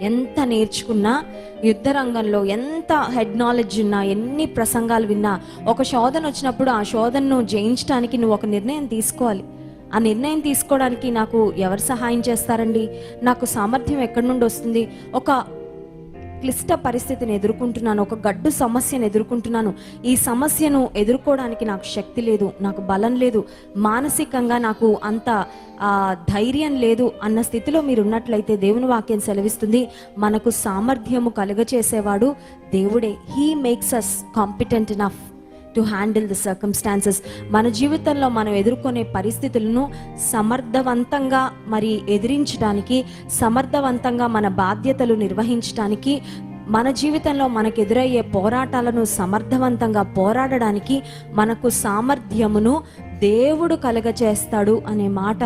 ఎంత నేర్చుకున్నా యుద్ధ రంగంలో ఎంత హెడ్ నాలెడ్జ్ ఉన్నా ఎన్ని ప్రసంగాలు విన్నా ఒక శోధన వచ్చినప్పుడు ఆ శోధనను జయించడానికి నువ్వు ఒక నిర్ణయం తీసుకోవాలి. ఆ నిర్ణయం తీసుకోవడానికి నాకు ఎవరు సహాయం చేస్తారండి? నాకు సామర్థ్యం ఎక్కడి నుండి వస్తుంది? ఒక క్లిష్ట పరిస్థితిని ఎదుర్కొంటున్నాను ఒక గడ్డు సమస్యను ఎదుర్కొంటున్నాను. ఈ సమస్యను ఎదుర్కోవడానికి నాకు శక్తి లేదు నాకు బలం లేదు మానసికంగా నాకు అంత ధైర్యం లేదు అన్న స్థితిలో మీరు ఉన్నట్లయితే దేవుని వాక్యం సెలవిస్తుంది. మనకు సామర్థ్యము కలుగచేసేవాడు దేవుడే. He makes us competent enough to handle the circumstances మన జీవితంలో మనం ఎదుర్కొనే పరిస్థితులను సమర్థవంతంగా మరి ఎదిరించడానికి సమర్థవంతంగా మన బాధ్యతలు నిర్వహించడానికి మన జీవితంలో మనకు ఎదురయ్యే పోరాటాలను సమర్థవంతంగా పోరాడడానికి మనకు సామర్థ్యమును దేవుడు కలగచేస్తాడు అనే మాట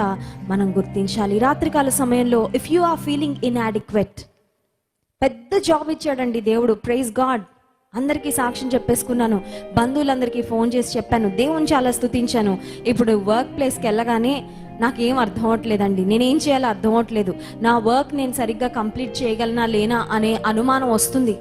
మనం గుర్తించాలి. రాత్రికాల సమయంలో if you are feeling inadequate పెద్ద జాబ్ ఇచ్చాడండి దేవుడు. ప్రైజ్ గాడ్ అందరికీ సాక్ష్యం చెప్పేసుకున్నాను. బంధువులందరికీ ఫోన్ చేసి చెప్పాను. దేవుని చాలా స్థుతించాను. ఇప్పుడు వర్క్ ప్లేస్కి వెళ్ళగానే నాకేం అర్థం అవ్వట్లేదండి నేనేం చేయాలో అర్థం అవ్వట్లేదు నా వర్క్ నేను సరిగ్గా కంప్లీట్ చేయగలనా లేనా అనే అనుమానం వస్తుంది.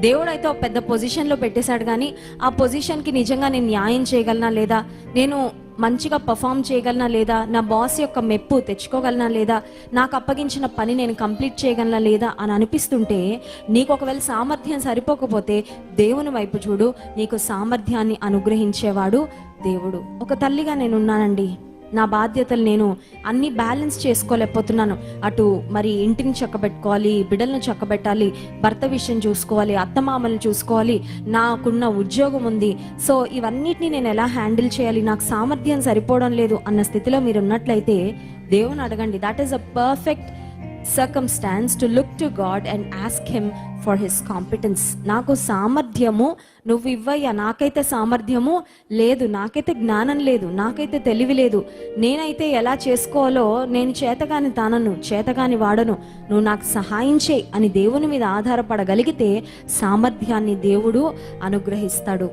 దేవుడు అయితే ఒక పెద్ద పొజిషన్లో పెట్టేశాడు కానీ ఆ పొజిషన్కి నిజంగా నేను న్యాయం చేయగలనా లేదా? నేను మంచిగా పర్ఫామ్ చేయగలనా లేదా? నా బాస్ యొక్క మెప్పు తెచ్చుకోగలనా లేదా? నాకు అప్పగించిన పని నేను కంప్లీట్ చేయగలనా లేదా? అని అనిపిస్తుంటే నీకు ఒకవేళ సామర్థ్యం సరిపోకపోతే దేవుని వైపు చూడు. నీకు సామర్థ్యాన్ని అనుగ్రహించేవాడు దేవుడు. ఒక తల్లిగా నేను ఉన్నానండి నా బాధ్యతలు నేను అన్ని బ్యాలెన్స్ చేసుకోలేకపోతున్నాను. అటు మరి ఇంటిని చక్కబెట్టుకోవాలి బిడ్డలను చక్కబెట్టాలి భర్త విషయం చూసుకోవాలి అత్తమామలను చూసుకోవాలి నాకున్న ఉద్యోగం ఉంది. సో ఇవన్నిటిని నేను ఎలా హ్యాండిల్ చేయాలి? నాకు సామర్థ్యం సరిపోవడం లేదు అన్న స్థితిలో మీరు ఉన్నట్లయితే దేవుని అడగండి. That is a perfect circumstance to look to God and ask him for his competence నాకు సామర్థ్యము నువ్వు ఇవ్వయ్యా నాకైతే సామర్థ్యము లేదు నాకైతే జ్ఞానం లేదు నాకైతే తెలివి లేదు. నేనైతే ఎలా చేసుకోవాలో నేను చేతగాని తానను చేతగాని వాడను. నువ్వు నాకు సహాయం చేయి అని దేవుని మీద ఆధారపడగలిగితే సామర్థ్యాన్ని దేవుడు అనుగ్రహిస్తాడు.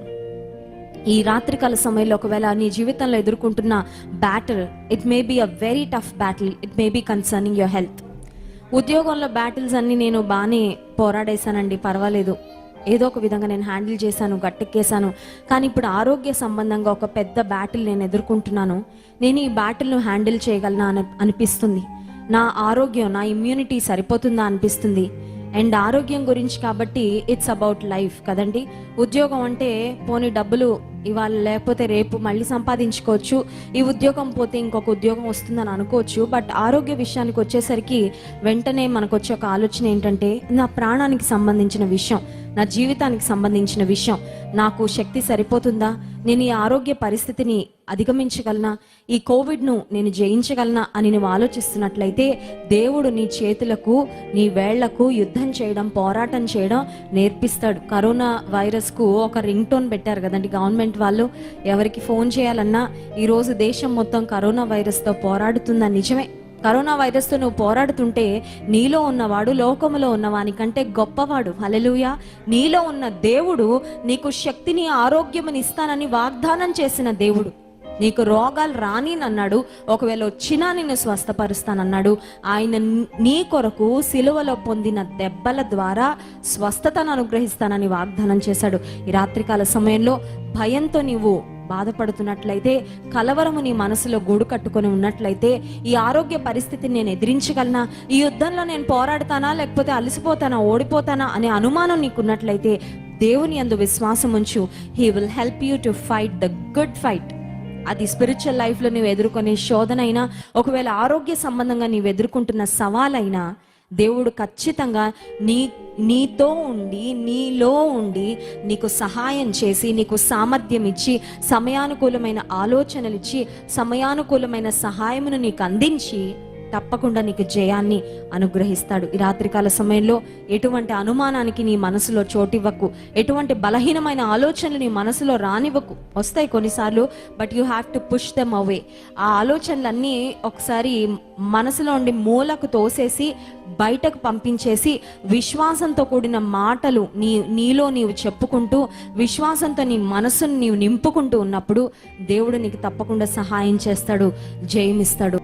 ఈ రాత్రికాల సమయంలో ఒకవేళ నీ జీవితంలో ఎదుర్కొంటున్న battle it may be a very tough battle it may be concerning your health ఉద్యోగంలో బ్యాటిల్స్ అన్ని నేను బాగానే పోరాడేశానండి పర్వాలేదు. ఏదో ఒక విధంగా నేను హ్యాండిల్ చేశాను గట్టెక్కేశాను. కానీ ఇప్పుడు ఆరోగ్య సంబంధంగా ఒక పెద్ద బ్యాటిల్ నేను ఎదుర్కొంటున్నాను. నేను ఈ బ్యాటిల్ను హ్యాండిల్ చేయగలనా అని అనిపిస్తుంది. నా ఆరోగ్యం నా ఇమ్యూనిటీ సరిపోతుందా అనిపిస్తుంది. అండ్ ఆరోగ్యం గురించి కాబట్టి ఇట్స్ అబౌట్ లైఫ్ కదండి. ఉద్యోగం అంటే పోనీ డబ్బులు ఇవాళ లేకపోతే రేపు మళ్ళీ సంపాదించుకోవచ్చు. ఈ ఉద్యోగం పోతే ఇంకొక ఉద్యోగం వస్తుందని అనుకోవచ్చు. బట్ ఆరోగ్య విషయానికి వచ్చేసరికి వెంటనే మనకు వచ్చే ఒక ఆలోచన ఏంటంటే నా ప్రాణానికి సంబంధించిన విషయం నా జీవితానికి సంబంధించిన విషయం నాకు శక్తి సరిపోతుందా? నేను ఈ ఆరోగ్య పరిస్థితిని అధిగమించగలనా? ఈ కోవిడ్ను నేను జయించగలనా అని నువ్వు ఆలోచిస్తున్నట్లయితే దేవుడు నీ చేతులకు నీ వేళ్ళకు యుద్ధం చేయడం పోరాటం చేయడం నేర్పిస్తాడు. కరోనా వైరస్కు ఒక రింగ్ టోన్ పెట్టారు కదండి గవర్నమెంట్ వాళ్ళు. ఎవరికి ఫోన్ చేయాలన్నా ఈరోజు దేశం మొత్తం కరోనా వైరస్తో పోరాడుతుందా? నిజమే. కరోనా వైరస్తో నువ్వు పోరాడుతుంటే నీలో ఉన్నవాడు లోకములో ఉన్నవాని కంటే గొప్పవాడు. హలలుయ నీలో ఉన్న దేవుడు నీకు శక్తిని ఆరోగ్యముని ఇస్తానని వాగ్దానం చేసిన దేవుడు. నీకు రోగాలు రాని అన్నాడు ఒకవేళ వచ్చినా నిన్ను స్వస్థపరుస్తానన్నాడు. ఆయన నీ కొరకు సిలువలో పొందిన దెబ్బల ద్వారా స్వస్థతను అనుగ్రహిస్తానని వాగ్దానం చేశాడు. ఈ రాత్రికాల సమయంలో భయంతో నీవు బాధపడుతున్నట్లయితే కలవరము నీ మనసులో గూడు కట్టుకొని ఉన్నట్లయితే ఈ ఆరోగ్య పరిస్థితిని నేను ఎదిరించగలనా? ఈ యుద్ధంలో నేను పోరాడతానా? లేకపోతే అలసిపోతానా? ఓడిపోతానా? అనే అనుమానం నీకున్నట్లయితే దేవుని అందు విశ్వాసం ఉంచు. He will help you to fight the good fight అది స్పిరిచువల్ లైఫ్లో నువ్వు ఎదుర్కొనే శోధన అయినా ఒకవేళ ఆరోగ్య సంబంధంగా నీవు ఎదుర్కొంటున్న సవాలైనా దేవుడు ఖచ్చితంగా నీ నీతో ఉండి నీలో ఉండి నీకు సహాయం చేసి నీకు సామర్థ్యం ఇచ్చి సమయానుకూలమైన ఆలోచనలు ఇచ్చి సమయానుకూలమైన సహాయమును నీకు అందించి తప్పకుండా నీకు జయాన్ని అనుగ్రహిస్తాడు. ఈ రాత్రికాల సమయంలో ఎటువంటి అనుమానానికి నీ మనసులో చోటివ్వకు. ఎటువంటి బలహీనమైన ఆలోచనలు నీ మనసులో రానివ్వకు. వస్తాయి కొన్నిసార్లు but you have to push them away ఆ ఆలోచనలన్నీ ఒకసారి మనసులో ఉండి మూలకు తోసేసి బయటకు పంపించేసి విశ్వాసంతో కూడిన మాటలు నీ నీలో నీవు చెప్పుకుంటూ విశ్వాసంతో నీ మనసును నీవు నింపుకుంటూ ఉన్నప్పుడు దేవుడు నీకు తప్పకుండా సహాయం చేస్తాడు జయమిస్తాడు.